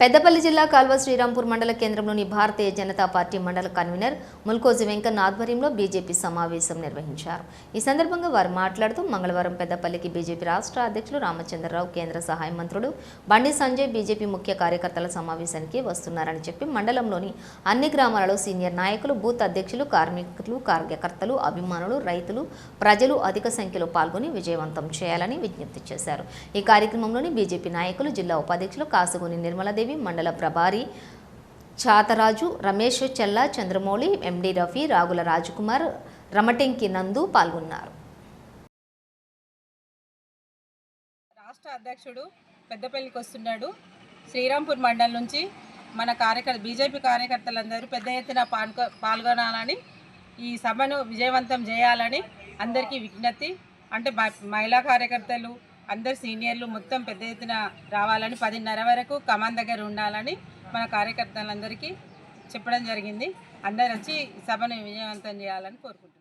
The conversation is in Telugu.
పెద్దపల్లి జిల్లా కాల్వ శ్రీరాంపూర్ మండల కేంద్రంలోని భారతీయ జనతా పార్టీ మండల కన్వీనర్ ముల్కోజి వెంకన్న ఆధ్వర్యంలో బీజేపీ సమావేశం నిర్వహించారు. ఈ సందర్భంగా వారు మాట్లాడుతూ మంగళవారం పెద్దపల్లికి బీజేపీ రాష్ట్ర అధ్యక్షులు రామచంద్రరావు కేంద్ర సహాయ మంత్రులు బండి సంజయ్ బీజేపీ ముఖ్య కార్యకర్తల సమావేశానికి వస్తున్నారని చెప్పి మండలంలోని అన్ని గ్రామాలలో సీనియర్ నాయకులు బూత్ అధ్యక్షులు కార్మికులు కార్యకర్తలు అభిమానులు రైతులు ప్రజలు అధిక సంఖ్యలో పాల్గొని విజయవంతం చేయాలని విజ్ఞప్తి చేశారు. ఈ కార్యక్రమంలోని బీజేపీ నాయకులు జిల్లా ఉపాధ్యక్షులు కాసుగుని నిర్మలాదేవి మండల ప్రభారి చాతరాజు రమేష్ చెల్లా చంద్రమౌళి ఎండి రఫీ రాగుల రాజకుమార్ రమటెంకి నందు పాల్గొన్నారు. రాష్ట్ర అధ్యక్షుడు పెద్దపల్లికి వస్తున్నాడు. శ్రీరాంపూర్ మండలం నుంచి మన కార్యకర్త బీజేపీ కార్యకర్తలందరూ పెద్ద ఎత్తున పాల్గొ పాల్గొనాలని ఈ సభను విజయవంతం చేయాలని అందరికీ విజ్ఞప్తి. అంటే మహిళా కార్యకర్తలు అందరు సీనియర్లు మొత్తం పెద్ద ఎత్తున రావాలని పదిన్నర వరకు కమాన్ దగ్గర ఉండాలని మన కార్యకర్తలందరికీ చెప్పడం జరిగింది. అందరు వచ్చి సభను విజయవంతం చేయాలని కోరుకుంటున్నాను